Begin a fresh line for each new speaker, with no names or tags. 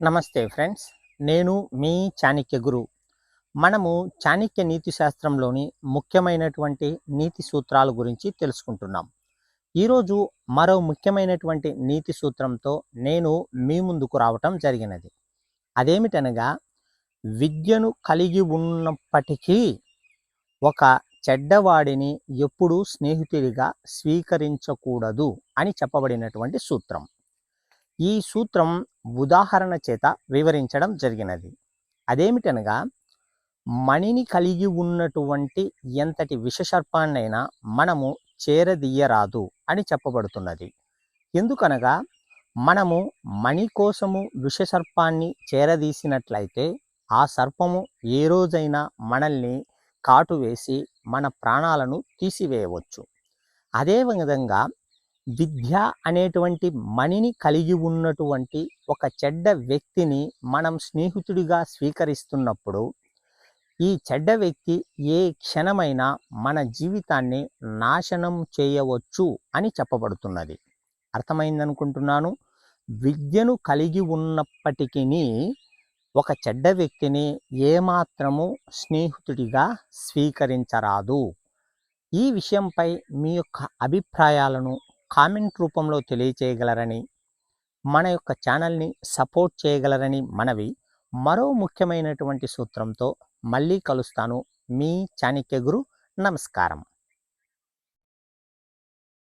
నమస్తే ఫ్రెండ్స్ నేను మీ చాణక్య గురు. మనము చాణక్య నీతి శాస్త్రంలోని ముఖ్యమైనటువంటి నీతి సూత్రాల గురించి తెలుసుకుంటున్నాం. ఈరోజు మరో ముఖ్యమైనటువంటి నీతి సూత్రంతో నేను మీ ముందుకు రావటం జరిగినది. అదేమిటనగా విద్యను కలిగి ఉన్నప్పటికీ ఒక చెడ్డవాడిని ఎప్పుడూ స్నేహితుడిగా స్వీకరించకూడదు అని చెప్పబడినటువంటి సూత్రం. ఈ సూత్రం ఉదాహరణ చేత వివరించడం జరిగినది. అదేమిటనగా మణిని కలిగి ఉన్నటువంటి ఎంతటి విషసర్పాన్నైనా మనము చేరదీయరాదు అని చెప్పబడుతున్నది. ఎందుకనగా మనము మణి కోసము విషసర్పాన్ని చేరదీసినట్లయితే ఆ సర్పము ఏ రోజైనా మనల్ని కాటు వేసి మన ప్రాణాలను తీసివేయవచ్చు. అదేవిధంగా విద్య అనేటువంటి మణిని కలిగి ఉన్నటువంటి ఒక చెడ్డ వ్యక్తిని మనం స్నేహితుడిగా స్వీకరిస్తున్నప్పుడు ఈ చెడ్డ వ్యక్తి ఏ క్షణమైనా మన జీవితాన్ని నాశనం చేయవచ్చు అని చెప్పబడుతున్నది. అర్థమైందనుకుంటున్నాను? విద్యను కలిగి ఉన్నప్పటికీ ఒక చెడ్డ వ్యక్తిని ఏమాత్రము స్నేహితుడిగా స్వీకరించరాదు. ఈ విషయంపై మీ యొక్క అభిప్రాయాలను కామెంట్ రూపంలో తెలియచేయగలరని మన యొక్క ఛానల్ని సపోర్ట్ చేయగలరని మనవి. మరో ముఖ్యమైనటువంటి సూత్రంతో మళ్ళీ కలుస్తాను. మీ చాణక్య గురు నమస్కారం.